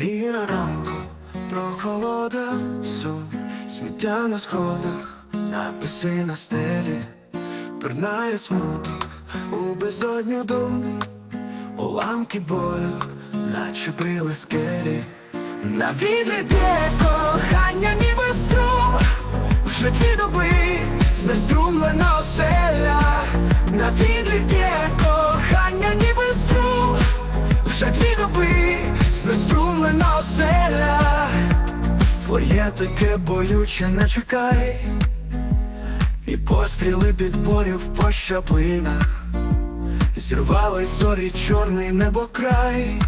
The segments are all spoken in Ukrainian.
Віра ранку, прохолода, сон, сміття на сходах, написи на стелі, Пернає смуток у безодню дум, уламки болю, наче брили скелі. На відліте кохання ніби струм, вже дві доби знеструмлена оселя, на відліте твоє таке болюче не чекай, і постріли підборів по щаплинах, зірвали зорі чорний небокрай.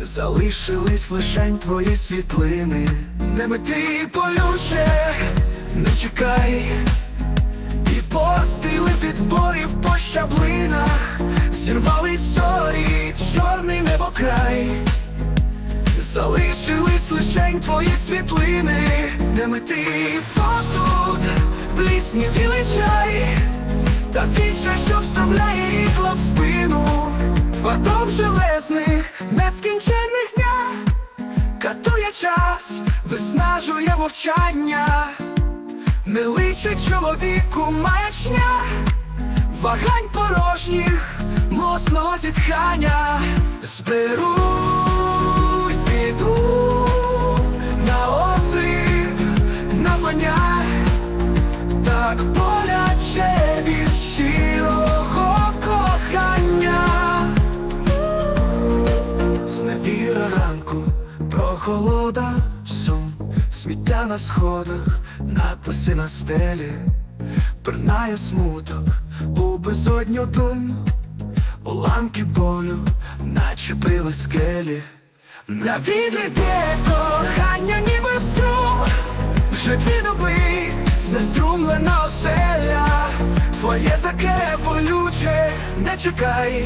Залишились лишень твої світлини, не мети полюче, не чекай, і постріли підборів по щаблинах, зірвались зорі, чорний небокрай, залишились лишень твої світлини, не мети посуд, плісні віличай, та віча, що вставляє ікла в спину, Фатом железних, нескінченних дня, катує час, виснажує мовчання, не личить чоловіку маячня, вагань порожніх, млосного зітхання, зберусь, піду на осип, на маня, так боляче від щирого кохання. Зневіра ранку, прохолода, сум, сміття на сходах, написи на стелі, пернає смуток у безодню дум, уламки болю, наче били скелі. На відліте кохання ніби струм, вже дві доби знеструмлена оселя, твоє таке болюче, не чекай.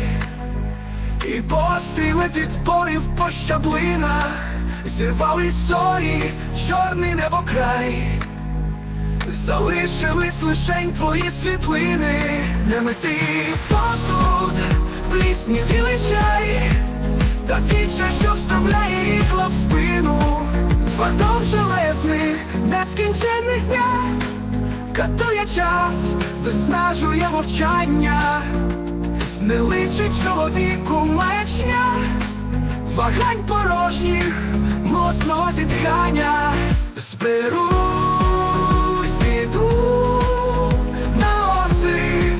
І постріли підпорів по щаблинах, зірвались зорі, чорний небокрай, залишились лишень твої світлини, не мети посуд, плісні віличай, та віча, що вставляє ікла в спину, фантом железних, нескінченних дня, катує час, виснажує мовчання. Не личить чоловіку маячня, вагань порожніх, млосного зітхання, зберусь, піду на осип,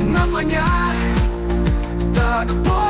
на маня, так боляче